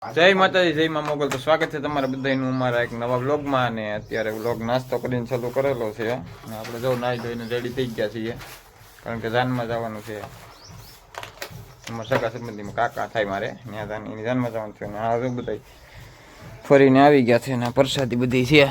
જય માતાજી જય મા મોગલ. તો સ્વાગત છે તમારા બધાનું અમારા એક નવા વ્લોગમાં અને અત્યારે વ્લોગ નાસ્તો કરીને ચાલુ કરેલો છે. અને આપણે જો નાહી ધોઈને રેડી થઈ ગયા છીએ કારણ કે જાનમાં જવાનું છે. અમારા સગા સંબંધીમાં કાકા થાય મારે ત્યાં જાન એની જાનમાં જવાનું છે. અને આ બધા ફરીને આવી ગયા છે અને પ્રસાદી બધી છે.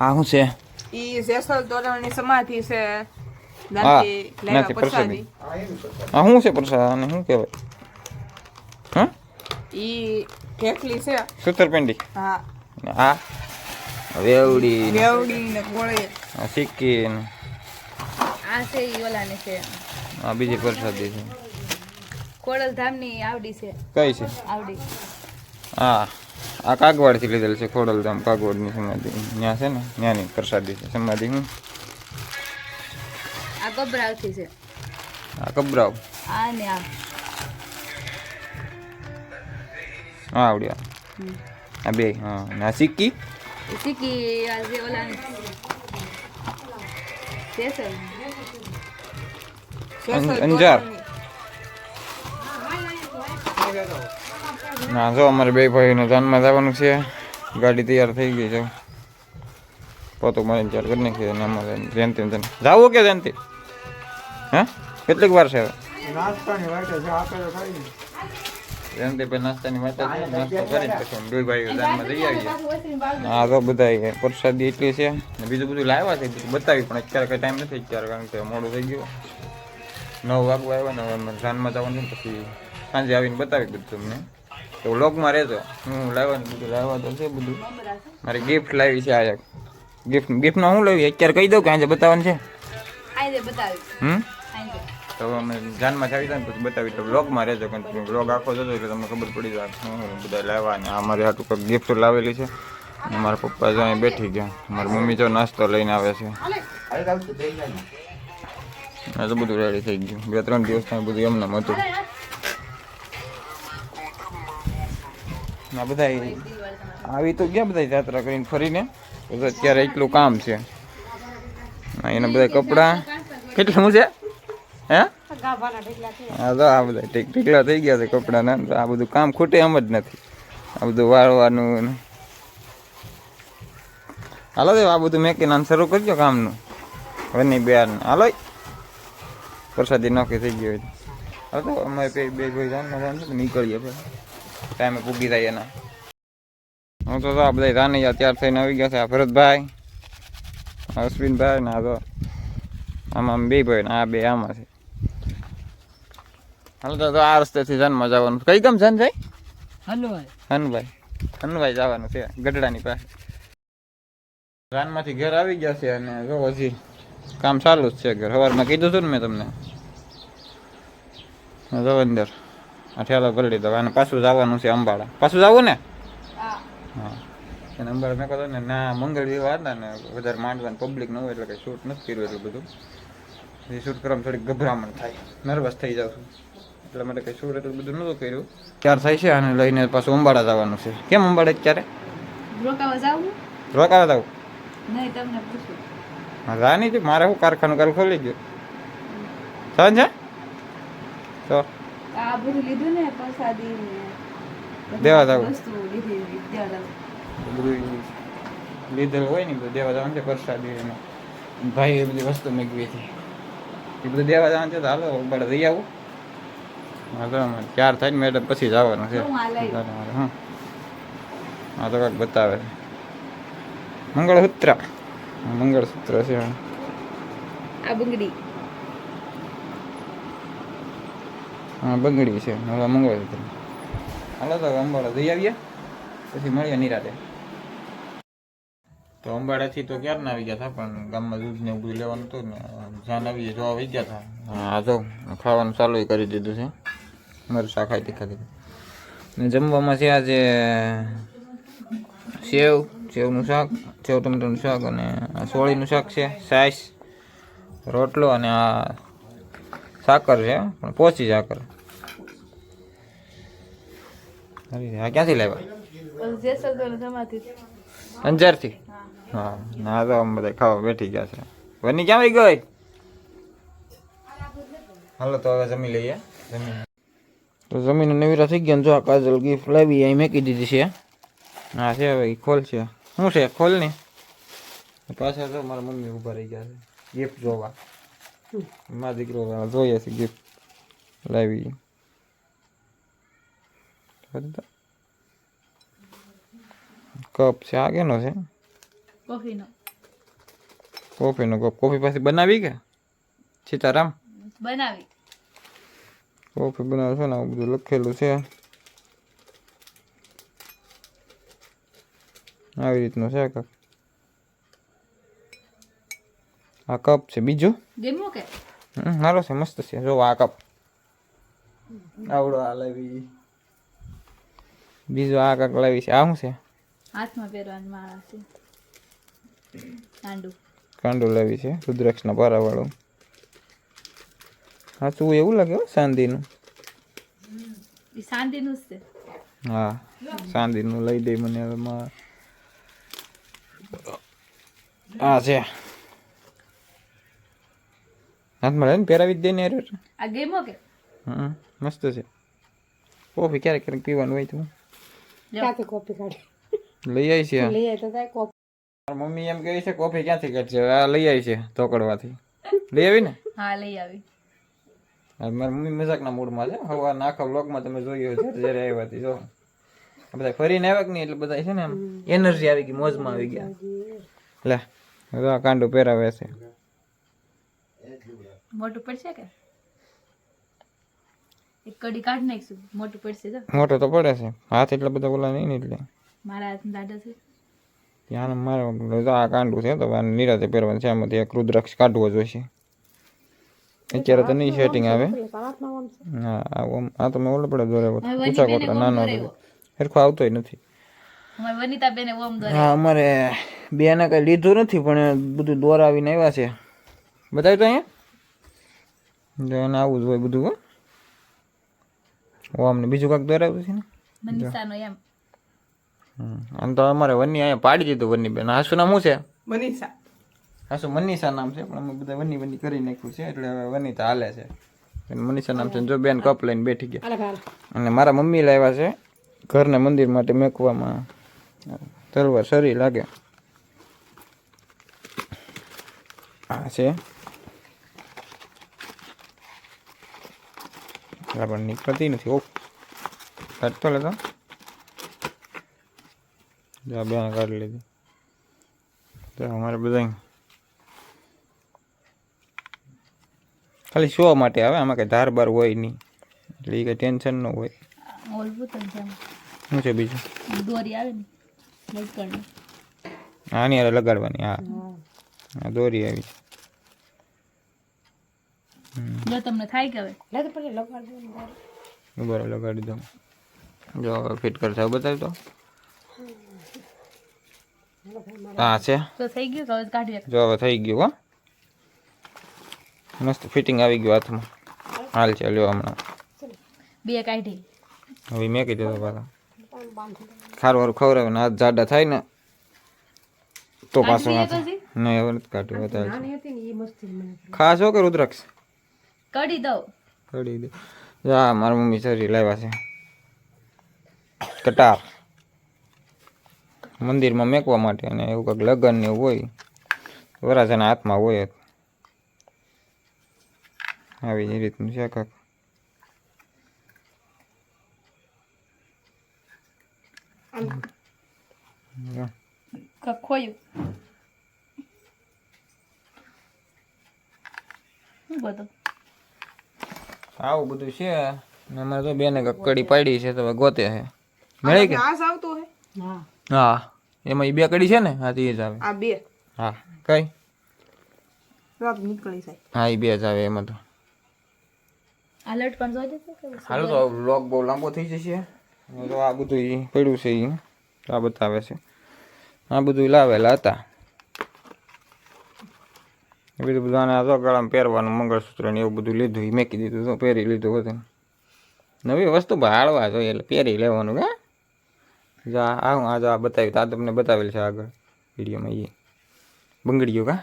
આ શું છે? ઈ જેસલ તોરણની સમાધિ છે. હા નથી પ્રસાદી. પ્રસાદી. આ શું છે પ્રસાદ? અને શું કહેવાય? હા? ઈ ઠેકલી છે. સુતરપિંડી? હા. હા. વેવડી વેવડી ને ગોળી. સિક્કી ને. આ છે ઈ ઓલાની છે. આ બીજી પ્રસાદી છે. ખોડલધામની આવડી છે. કઈ છે? આવડી. હા. આ કાગવાડથી લીધેલ છે ખોડલધામ કાગવાડની સમાધિ. ત્યાં છે ને ત્યાંની પ્રસાદી છે સમાધિ હું. આ ગભરાવથી છે. આ કબરાવ આ ને આ. હા આવડી આ. બે હા. ના સિક્કી? સિક્કી આજે જેસલ અંજાર. ના જો અમારે બે ભાઈને જાનમાં જવાનું છે. ગાડી તૈયાર થઈ ગઈ છે. પોતો મારે ચાર કરી નાખી અને અમારે જયંતિ જાવું કે જયંતિ? હા? કેટલીક વાર છે હવે? જયંતિ ભાઈ નાસ્તાની માતા છે નાસ્તો કરીને પછી અમે બે ભાઈઓ જાનમાં જઈ આવીએ હા તો બધા પ્રસાદી એટલી છે. ને બીજું બધું લાવ્યા છે બતાવી પણ અત્યારે કઈ ટાઈમ નથી અત્યારે કારણ કે મોડું થઈ ગયું. નવ વાગવા આવ્યા ને હવે જાનમાં જવાનું પછી સાંજે આવીને બતાવી બધું તમને. તો વ્લોગમાં રહેજો. હું લાવવાનું ને બધું લાવવા તો છે બધું. મારે ગિફ્ટ લાવી છે આ ગિફ્ટ ગિફ્ટમાં હું લાવી? અત્યારે કહી દઉં કે આજે બતાવવાનું છે? હમ? તો અમે જાનમાં આવી જાય પછી બતાવી તો બ્લોગમાં રહેજો, કારણ કે બ્લોગ આખો જતો એટલે તમને ખબર પડી જાય શું બધા લાવવા આ મારે હાટું કંઈક ગિફ્ટ લાવેલી છે. અને મારા પપ્પા જો અહીં બેઠી ગયા. મારી મમ્મી જો નાસ્તો લઈને આવે છે. આ તો બધું રેડી થઈ ગયું. બે ત્રણ દિવસ ત્યાં બધું એમને હતું. ના બધા આવી તો ગયા બધા યાત્રા કરીને ફરીને. પછી અત્યારે એટલું કામ છે. એના બધા કપડાં કેટલું છે? હે? હા તો આ બધા ટીક ટીકલા થઈ ગયા છે કપડાના. તો આ બધું કામ ખૂટે એમ જ નથી. આ બધું વાળવાનું હાલો દેવ, આ બધું મેકીને શરૂ કરજો કામનું. વની બેન હાલો પ્રસાદી નોકી થઈ ગયો હવે તો. અમારે બે બે ભાઈ જાણ નીકળીએ પછી. ટાઈમે પૂગી થાય એના. હું તો આ બધા રાનૈયા તૈયાર થઈને આવી ગયા છે. આ ભરતભાઈ અશ્વિનભાઈ ને આ તો આમાં બે ભાઈ ને આ બે આમાં છે. હાલો તો આ રસ્તેથી જન્મ જવાનું કઈ કામ જન જાય? હલવાઈ હનુભાઈ હનુભાઈ જવાનું છે ગઢડાની પાસે. રાનમાંથી ઘર આવી ગયા છે અને જો હજી કામ ચાલુ જ છે ઘર. સવારમાં કીધું હતું ને મેં તમને. જો અંદર આ ઠેલો કરી લીધો અને પાછું જવાનું છે અંબાડા પાછું જવું ને? હા. અને અંબાડા મેં કહ્યું ને ના મંગળ વિવાહ હતા ને વધારે માંડવાનું પબ્લિક ન હોય એટલે કંઈ શૂટ નથી કર્યું એટલું બધું. એ શૂટ કરવામાં થોડીક ગભરામણ થાય. નર્વસ થઈ જાઉં છું. એટલા માટે કંઈ સુરત એટલું બધું નહોતું કર્યું. ત્યાર થાય છે અને લઈને પાછું અંબાડા જવાનું છે. કેમ અંબાડા અત્યારે? રોકાવા જાવ? રોકાવા જવું? નહીં તમને હા જાની છે મારે શું કારખાનું કાલ ખોલી ગયું. સમજ છે તો? આ બધું લીધું ને પ્રસાદી દેવા જાવું. બધું લીધેલું હોય ને બધું દેવા જવાનું છે પ્રસાદી ભાઈ એ બધી વસ્તુ મેગવી હતી. એ બધું દેવા જવાનું છે તો હાલો બળ રહી આવું. ચાર થાય ને મેડમ પછી જવાનું છે. હું આ તો કાંઈક બતાવે છે. મંગળસૂત્ર. મંગળસૂત્ર છે આ બંગડી. હા બંગડી છે. હવે મંગળસૂત્ર. હાલો તો અંબાડા જઈ આવીએ. પછી મળીએ નિરાતે. તો અંબાડાથી તો ક્યારના આવી ગયા હતા? પણ ગામમાં દૂધ ને બધું લેવાનું હતું ને જ્યાં આવીએ જોવા આવી ગયા હતા. હા તો ખાવાનું ચાલુ કરી દીધું છે. મરચા ખાઈ તીખા તીખા ને જમવામાં છે આજે સેવ સેવનું શાક સેવ ટમેટાનું શાક અને આ સોળીનું શાક છે સાઈસ રોટલો અને આ સાકર છે પણ પોચી સાકર. આ ક્યાંથી લાવ્યા? અંજારથી? હા. ના તો અમે બધા ખાવા બેઠી ગયા છે. વની ક્યાં આવી ગઈ? હાલો તો હવે જમી લઈએ. જમી તો જમીન નવીરા થઈ ગયા જો આ કાજલ ગિફ્ટ લાવી અહીં મેકી દીધી છે. હા છે હવે ખોલ છે. શું છે? ખોલ ને. પાછા તો મારા મમ્મી ઊભા રહી ગયા છે. ગિફ્ટ જોવા. મારા દીકરો જોઈએ છે ગિફ્ટ લાવી. કપ છે. આ કેનો છે? કોફીનો. કોફીનો કપ. કોફી પાછી બનાવી કે? સીતારામ? બનાવી. કોફી બનાવે છે ને આવું બધું લખેલું છે આવી રીતનું છે કપ આ કપ છે બીજું ગમ્યું કે હમ, સારો છે મસ્ત છે જો આ કપ આવડો આ લાવી બીજો આ કક લાવી છે આ શું છે હાથમાં પહેરવાની માળા છે કાંડુ કાંડુ લાવી છે રુદ્રાક્ષના પારાવાળું હા શું એવું લાગે હો શાંતિનું જ છે. હા શાંતિનું લઈ દે મને હવે માં આ છે. હાથમાં લઈને પહેરાવી જ દે ને આ ગમ્યો કે? હમ મસ્ત છે. કોફી ક્યારેક ક્યારેક પીવાનું હોય તો. ક્યાંથી કોફી કાઢી? લઈ આવી છે. લઈ આવી તો થાય કોપી મમ્મી એમ કહે છે કોફી ક્યાંથી કાઢશે? આ લઈ આવી છે ધોકડવાથી. લઈ આવી ને? હા લઈ આવી. મારી મમ્મી મજાકના મૂડમાં છે. હવે આખા વ્લોગમાં તમે જોયું જયારે જ્યારે આવ્યા હતી જો. બધા ફરીને આવ્યા કે નહીં? એટલે બધા છે ને એમ એનર્જી આવી ગઈ મોજમાં આવી ગયા. લે હવે આ કાંડો પહેરાવે છે. મોટું પડશે કે? એક કડી કાઢ નાખશું. મોટું પડશે તો. મોટો તો પડે છે. હાથ એટલા બધા ઓલા નહીં ને એટલે. મારા હાથ દાદા છે. ત્યાં મારે આ કાંડું છે તો નિરાતે પહેરવાનું છે. આમાંથી એક રુદ્રાક્ષ કાઢવો જોઈશે અત્યારે તો નહીં સેટિંગ આવે. હા આ આ તો મેં ઓલો પડે દોરે ઊંચા કોટલા નાનો. સરખો આવતોય નથી. અમારે વનિતા બેને હા અમારે બેને કઈ લીધું નથી પણ બધું દોરાવીને આવ્યા છે. બતાવ્યું તો અહીંયા? જો એને આવું જ હોય બધું હો. ઓમ ને બીજું કાંક દોરાવ્યું છે ને. આમ તો અમારે વન્ની અહીંયા પાડી દીધું વન્ની બેન હાસુ નામ શું છે? મનીષા. હાસુ મનીષા નામ છે? પણ અમે બધા વની વની કરી નાખ્યું છે. એટલે હવે વનિતા હાલે છે. મનીષા નામ છે જો બેન કપ લઈને બેઠી ગયા. અને મારા મમ્મી લાવ્યા છે ઘરના મંદિર માટે મેકવામાં. તલવાર સરી લાગે. આ છે. પણ નીકળતી નથી. ઓ કાઢતો લેતો જા બેન કાઢી લીધી. તો અમારે બધા ખાલી શો માટે આવે? આમાં કંઈ ધાર બાર હોય નહીં. એટલે એ કઈ ટેન્શન ન હોય. ઓલવું તો જેમ શું છે બીજું? દોરી આવે ને આની હારે લગાડવાની હા. દોરી આવી. છે જો તમને થાય કે હવે? લે તો પછી લગાડ દો બરાબર લગાડી દઉં. જો હવે ફિટ કરતા બતાવી દો હા છે. તો થઈ ગયું તો હવે કાઢી જો હવે થઈ ગયું હો. મસ્ત ફિટિંગ આવી ગયું હાથમાં. હાલ છે લ્યો હમણાં. બે કાઢી. હવે મેં કીધું તો પાછા. ખારું વારું ખવડાવે ને હાથ જાડા થાય ને તો પાછો કાઢી નહીં હવે નથી કાઢ્યું મને ખાસ હો કે રુદ્રાક્ષ? કઢી દઉં. કડી દઉં જા મારા મમ્મી સરી લાવ્યા છે. કટાર. મંદિરમાં મેકવા માટે અને એવું કંઈક લગ્ન ને એવું હોય. વરાજાના હાથમાં હોય. જ. આવી એ રીતનું છે કાંક. બધું? આવું બધું છે ને અમારે તો બેને કડી પાડી છે તો ગોતે છે. મળી કે? ઘાસ આવતું હે હા. હા. એમાં બે કડી છે ને હા તે જ આવે. આ બે. હા કઈ? નીકળી જાય. હા એ બે જ આવે એમાં તો. આ પણ જોઈ દેશે કે હાલો તો વ્લોગ બહુ લાંબો થઈ જશે. તો આ બધું પડ્યું છે એ આ બતાવે છે. આ બધું લાવેલા હતા. એ બધું બધાને આ તો ગળામાં પહેરવાનું મંગળસૂત્ર ને એવું બધું લીધું એ મેકી દીધું તો પહેરી લીધું હતું નવી વસ્તુ ભાળવા જોઈએ એટલે પહેરી લેવાનું હે? જા આ હું આ જો આ બતાવ્યું આ તમને બતાવેલ છે આગળ. વિડીયોમાં એ બંગડીઓ કા?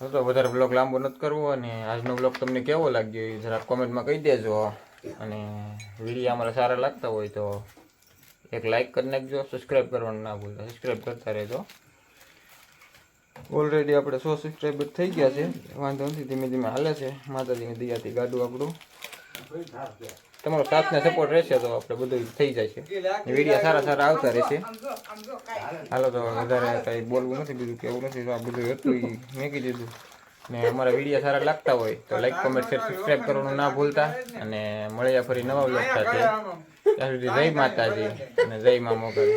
તો વધારે બ્લોગ લાંબો નથી કરવો અને આજનો બ્લોગ તમને કેવો લાગ્યો એ જરાક કોમેન્ટમાં કહી દેજો. અને વીડિયો અમારા સારા લાગતા હોય તો એક લાઇક કરી નાખજો સબસ્ક્રાઈબ કરવાનું ના ભૂલતા સબસ્ક્રાઈબ કરતા રહેજો. ઓલરેડી આપણે સો સબસ્ક્રાઈબર થઈ ગયા છે. વાંધો નથી, ધીમે ધીમે હાલે છે. માતાજીની દયાથી ગાડું આપણું તમારો સાથ ને સપોર્ટ રહેશે તો આપણે બધું થઈ છે. વીડિયો સારા સારા આવતા રહેશે. હાલો તો વધારે કંઈ બોલવું નથી બીજું કેવું નથી તો આ બધું હતું એ મેકી દીધું. ને અમારા વીડિયો સારા લાગતા હોય તો લાઈક કોમેન્ટ શેર સબસ્ક્રાઈબ કરવાનું ના ભૂલતા. અને મળ્યા ફરી નવા વ્લોગ સાથે. ત્યાં સુધી જય માતાજી અને જય મા મોગલ.